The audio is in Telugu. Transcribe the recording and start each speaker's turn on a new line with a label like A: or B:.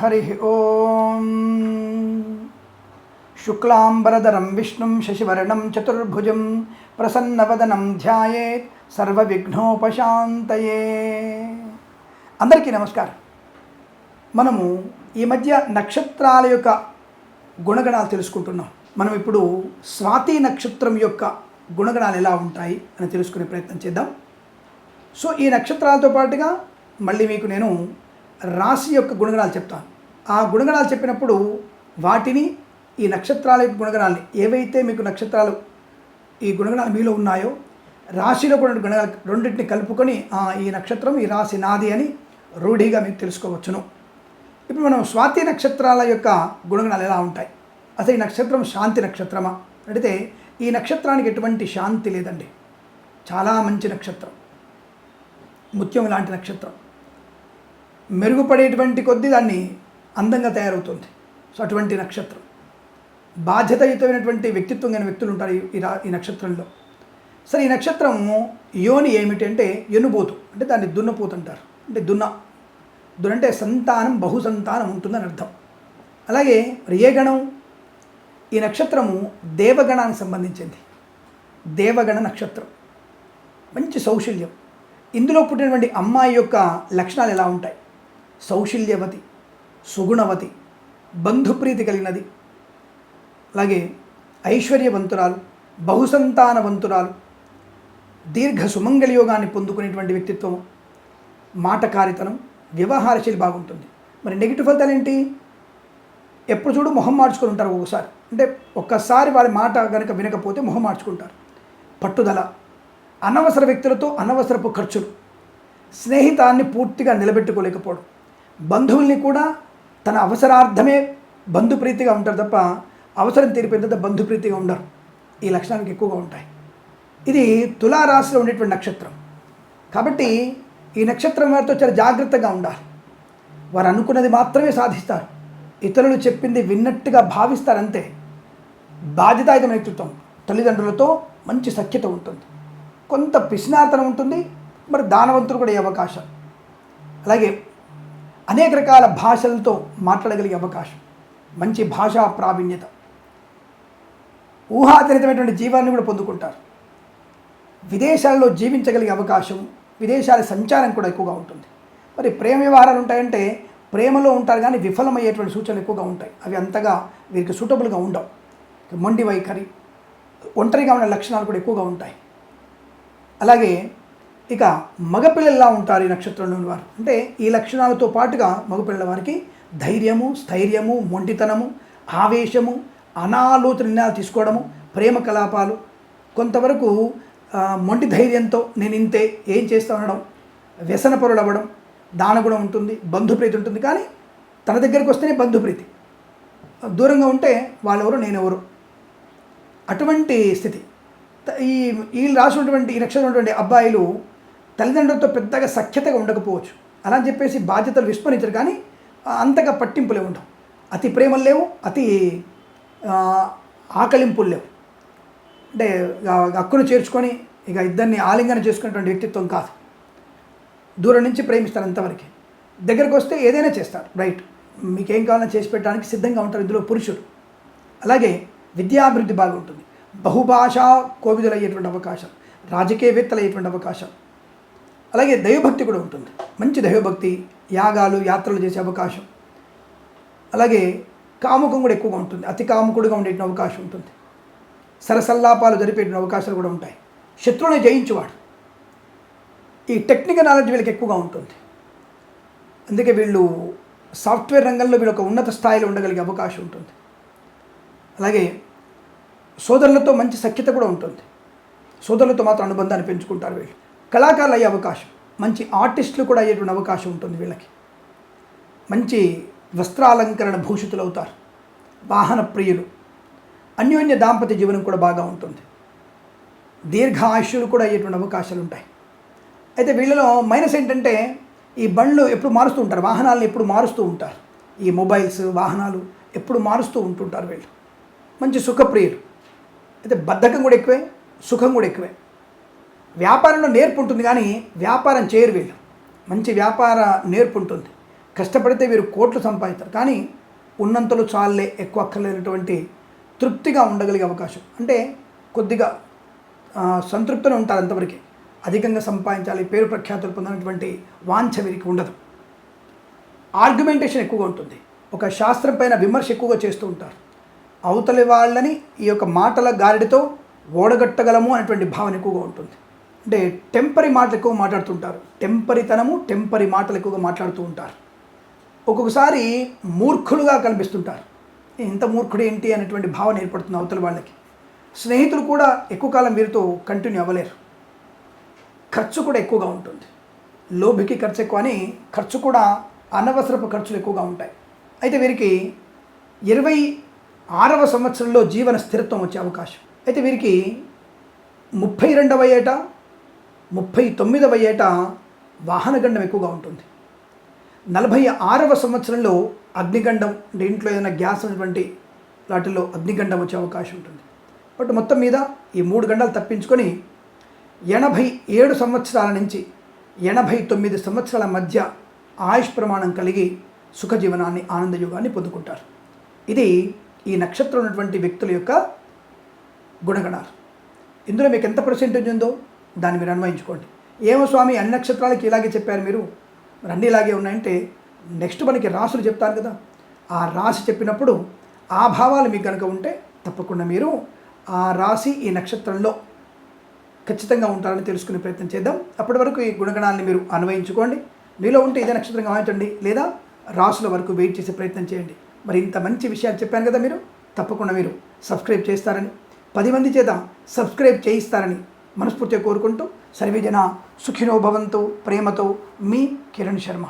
A: హరి ఓం శుక్లాంబరధరం విష్ణుం శశివర్ణం చతుర్భుజం ప్రసన్నవదనం ధ్యాయేత్ సర్వవిఘ్నోపశాంతయే అందరికీ నమస్కారం. మనము ఈ మధ్య నక్షత్రాల యొక్క గుణగణాలు తెలుసుకుంటున్నాం. మనం ఇప్పుడు స్వాతి నక్షత్రం యొక్క గుణగణాలు ఎలా ఉంటాయి అని తెలుసుకునే ప్రయత్నం చేద్దాం. సో ఈ నక్షత్రాలతో పాటుగా మళ్ళీ మీకు నేను రాశి యొక్క గుణగణాలు చెప్తాను. ఆ గుణగణాలు చెప్పినప్పుడు వాటిని ఈ నక్షత్రాల యొక్క గుణగణాలని ఏవైతే మీకు నక్షత్రాలు ఈ గుణగణాలు మీలో ఉన్నాయో రాశిలో కూడా గుణగణాలు రెండింటిని కలుపుకొని "ఆ, ఈ నక్షత్రం ఈ రాశి నాది అని రూఢిగా మీకు తెలుసుకోవచ్చును. ఇప్పుడు మనం స్వాతి నక్షత్రాల యొక్క గుణగణాలు ఎలా ఉంటాయి? అసలు ఈ నక్షత్రం శాంతి నక్షత్రమా? అడిగితే ఈ నక్షత్రానికి ఎటువంటి శాంతి లేదండి. చాలా మంచి నక్షత్రం. ముత్యం లాంటి నక్షత్రం. మెరుగుపడేటువంటి కొద్దీ దాన్ని అందంగా తయారవుతుంది. సో అటువంటి నక్షత్రం. బాధ్యతయుతమైనటువంటి వ్యక్తిత్వం కలిగిన వ్యక్తులు ఉంటారు ఈ- ఈ రా- ఈ నక్షత్రంలో. సరే ఈ నక్షత్రం యోని ఏమిటి అంటే ఎనుబోతు అంటే దాన్ని దున్నపోతు అంటారు. అంటే దున్న. దున్నంటే సంతానం బహుసంతానం ఉంటుందని అర్థం. అలాగే రియగణం ఈ నక్షత్రము దేవగణానికి సంబంధించింది. దేవగణ నక్షత్రం. మంచి సౌశల్యం. ఇందులో పుట్టినటువంటి అమ్మాయి యొక్క లక్షణాలు ఎలా ఉంటాయి? సౌశల్యవతి సుగుణవతి బంధుప్రీతి కలిగినది. అలాగే ఐశ్వర్యవంతురాలు బహుసంతానవంతురాలు దీర్ఘ సుమంగళ యోగాన్ని పొందుకునేటువంటి వ్యక్తిత్వం మాటకారితనం వ్యవహారశైలి బాగుంటుంది. మరి నెగిటివ్ ఫలితాలు ఏంటి? ఎప్పుడు చూడు మొహం మార్చుకొని ఉంటారు ఒకసారి అంటే ఒక్కసారి వారి మాట కనుక వినకపోతే మొహం మార్చుకుంటారు. పట్టుదల అనవసర వ్యక్తులతో అనవసరపు ఖర్చులు స్నేహితాన్ని పూర్తిగా నిలబెట్టుకోలేకపోవడం బంధువుల్ని కూడా తన అవసరార్థమే బంధుప్రీతిగా ఉంటారు తప్ప అవసరం తీరిపోయిన తర్వాత బంధుప్రీతిగా ఉండరు. ఈ లక్షణానికి ఎక్కువగా ఉంటాయి. ఇది తులారాశిలో ఉండేటువంటి నక్షత్రం. కాబట్టి ఈ నక్షత్రం వారితో చాలా జాగ్రత్తగా ఉండాలి. వారు అనుకున్నది మాత్రమే సాధిస్తారు. ఇతరులు చెప్పింది విన్నట్టుగా భావిస్తారంతే. బాధ్యతాయుత నేతృత్వం తల్లిదండ్రులతో మంచి సఖ్యత ఉంటుంది. కొంత పిసినార్తనం ఉంటుంది. మరి దానవంతులు కూడా అయ్యే అవకాశం. అలాగే అనేక రకాల భాషలతో మాట్లాడగలిగే అవకాశం. మంచి భాషా ప్రావీణ్యత. ఊహాతీతమైనటువంటి జీవాన్ని కూడా పొందుకుంటారు. విదేశాల్లో జీవించగలిగే అవకాశం విదేశాల సంచారం కూడా ఎక్కువగా ఉంటుంది. మరి ప్రేమ వ్యవహారాలు ఉంటాయంటే ప్రేమలో ఉంటారు కానీ విఫలమయ్యేటువంటి సూచనలు ఎక్కువగా ఉంటాయి. అవి అంతగా వీరికి సూటబుల్గా ఉండవు. మొండి వైఖరి ఒంటరిగా ఉన్న లక్షణాలు కూడా ఎక్కువగా ఉంటాయి. అలాగే ఇక మగపిల్లల్లా ఉంటారు ఈ నక్షత్రంలోని వారు. అంటే ఈ లక్షణాలతో పాటుగా మగపిల్లల వారికి ధైర్యము స్థైర్యము మొండితనము ఆవేశము అనాలోచన నిర్ణయాలు తీసుకోవడము ప్రేమ కలాపాలు కొంతవరకు మొంటి మొండి ధైర్యంతో నేను ఇంతే ఏం చేస్తా ఉండడం వ్యసనపరులు అవ్వడం దానగుణం ఉంటుంది బంధుప్రీతి ఉంటుంది. కానీ తన దగ్గరికి వస్తేనే బంధుప్రీతి. దూరంగా ఉంటే వాళ్ళెవరు నేనెవరు? అటువంటి స్థితి. ఈ వీళ్ళు రాసినటువంటి ఈ నక్షత్రం ఉన్నటువంటి అబ్బాయిలు తల్లిదండ్రులతో పెద్దగా సఖ్యతగా ఉండకపోవచ్చు. అలా అని చెప్పేసి బాధ్యతలు విస్మరించరు. కానీ అంతగా పట్టింపులే ఉండవు. అతి ప్రేమలు లేవు అతి ఆకలింపులు లేవు. అంటే అక్కును హక్కును చేర్చుకొని ఇక ఇద్దరిని ఆలింగనం చేసుకునేటువంటి వ్యక్తిత్వం కాదు. దూరం నుంచి ప్రేమిస్తారు అంతవరకు. దగ్గరకు వస్తే ఏదైనా చేస్తారు. రైట్. మీకేం కావాలన్నా చేసి పెట్టడానికి సిద్ధంగా ఉంటారు ఇందులో పురుషుడు. అలాగే విద్యాభివృద్ధి బాగుంటుంది. బహుభాషా కోవిదులు అయ్యేటువంటి అవకాశం. రాజకీయవేత్తలు అయ్యేటువంటి అవకాశం. అలాగే దైవభక్తి కూడా ఉంటుంది. మంచి దైవభక్తి యాగాలు యాత్రలు చేసే అవకాశం. అలాగే కాముకం కూడా ఎక్కువగా ఉంటుంది. అతి కాముకుడుగా ఉండేటువంటి అవకాశం ఉంటుంది. సరసల్లాపాలు జరిపేటువంటి అవకాశాలు కూడా ఉంటాయి. శత్రువుని జయించువాడు. ఈ టెక్నికల్ నాలెడ్జ్ వీళ్ళకి ఎక్కువగా ఉంటుంది. అందుకే వీళ్ళు సాఫ్ట్వేర్ రంగంలో వీళ్ళు ఒక ఉన్నత స్థాయిలో ఉండగలిగే అవకాశం ఉంటుంది. అలాగే సోదరులతో మంచి సఖ్యత కూడా ఉంటుంది. సోదరులతో మాత్రం అనుబంధాన్ని పెంచుకుంటారు వీళ్ళు. కళాకారులు అయ్యే అవకాశం. మంచి ఆర్టిస్టులు కూడా అయ్యేటువంటి అవకాశం ఉంటుంది వీళ్ళకి. మంచి వస్త్రాలంకరణ భూషితులు అవుతారు. వాహన ప్రియులు. అన్యోన్య దాంపత్య జీవనం కూడా బాగా ఉంటుంది. దీర్ఘ ఆయుష్యులు కూడా అయ్యేటువంటి అవకాశాలు ఉంటాయి. అయితే వీళ్ళలో మైనస్ ఏంటంటే ఈ బండ్లు ఎప్పుడు మారుస్తూ ఉంటారు. వాహనాలను ఎప్పుడు మారుస్తూ ఉంటారు. ఈ మొబైల్స్ వాహనాలు ఎప్పుడు మారుస్తూ ఉంటుంటారు వీళ్ళు. మంచి సుఖప్రియులు. అయితే బద్ధకం కూడా ఎక్కువే సుఖం కూడా ఎక్కువే. వ్యాపారంలో నేర్పు ఉంటుంది కానీ వ్యాపారం చేయరు వీళ్ళు. మంచి వ్యాపార నేర్పు ఉంటుంది కష్టపడితే వీరు కోట్లు సంపాదిస్తారు. కానీ ఉన్నంతలో చాలే ఎక్కువ అక్కర్లేనటువంటి తృప్తిగా ఉండగలిగే అవకాశం. అంటే కొద్దిగా సంతృప్తిని ఉంటారు అంతవరకే. అధికంగా సంపాదించాలి పేరు ప్రఖ్యాతులు పొందినటువంటి వాంఛ వీరికి ఉండదు. ఆర్గ్యుమెంటేషన్ ఎక్కువగా ఉంటుంది. ఒక శాస్త్రం పైన విమర్శ ఎక్కువగా చేస్తూ ఉంటారు. అవతలి వాళ్ళని ఈ యొక్క మాటల గారిడితో ఓడగట్టగలము అనేటువంటి భావన ఎక్కువగా ఉంటుంది. అంటే టెంపరీ మాటలు ఎక్కువ మాట్లాడుతుంటారు. టెంపరితనము టెంపరీ మాటలు ఎక్కువగా మాట్లాడుతూ ఉంటారు. ఒక్కొక్కసారి మూర్ఖులుగా కనిపిస్తుంటారు. ఇంత మూర్ఖుడు ఏంటి? అనేటువంటి భావన ఏర్పడుతుంది అవతల వాళ్ళకి. స్నేహితులు కూడా ఎక్కువ కాలం వీరితో కంటిన్యూ అవ్వలేరు. ఖర్చు కూడా ఎక్కువగా ఉంటుంది. లోభికి ఖర్చు ఎక్కువ అని ఖర్చు కూడా అనవసరపు ఖర్చులు ఎక్కువగా ఉంటాయి. అయితే వీరికి ఇరవై ఆరవ సంవత్సరంలో జీవన స్థిరత్వం వచ్చే అవకాశం. అయితే వీరికి ముప్పై రెండవ ఏటా ముప్పై తొమ్మిదవ ఏట వాహనగండం ఎక్కువగా ఉంటుంది. నలభై ఆరవ సంవత్సరంలో అగ్నిగండం అంటే ఇంట్లో ఏదైనా గ్యాస్ ఉన్నటువంటి వాటిల్లో అగ్నిగండం వచ్చే అవకాశం ఉంటుంది. బట్ మొత్తం మీద ఈ మూడు గంటలు తప్పించుకొని ఎనభై ఏడు సంవత్సరాల నుంచి ఎనభై తొమ్మిది సంవత్సరాల మధ్య ఆయుష్ ప్రమాణం కలిగి సుఖజీవనాన్ని ఆనందయోగాన్ని పొందుకుంటారు. ఇది ఈ నక్షత్రం ఉన్నటువంటి వ్యక్తుల యొక్క గుణగణాలు. ఇందులో మీకు ఎంత పర్సెంటేజ్ ఉందో? దాన్ని మీరు అన్వయించుకోండి. ఏమో స్వామి అన్ని నక్షత్రాలకి ఇలాగే చెప్పారు మీరు. మరి అన్నీ ఇలాగే ఉన్నాయంటే నెక్స్ట్ మనకి రాసులు చెప్తారు కదా. ఆ రాశి చెప్పినప్పుడు ఆ భావాలు మీకు కనుక ఉంటే తప్పకుండా మీరు ఆ రాశి ఈ నక్షత్రంలో ఖచ్చితంగా ఉంటారని తెలుసుకునే ప్రయత్నం చేద్దాం. అప్పటి వరకు ఈ గుణగణాన్ని మీరు అన్వయించుకోండి. మీలో ఉంటే ఇదే నక్షత్రంగా భావించండి లేదా రాసుల వరకు వెయిట్ చేసే ప్రయత్నం చేయండి. మరి ఇంత మంచి విషయాలు చెప్పాను కదా మీరు. తప్పకుండా మీరు సబ్స్క్రైబ్ చేస్తారని పది మంది చేత సబ్స్క్రైబ్ చేయిస్తారని మనస్ఫూర్తిగా కోరుకుంటూ సర్వేజన సుఖినో భవంతు ప్రేమతో మీ కిరణ్ శర్మ.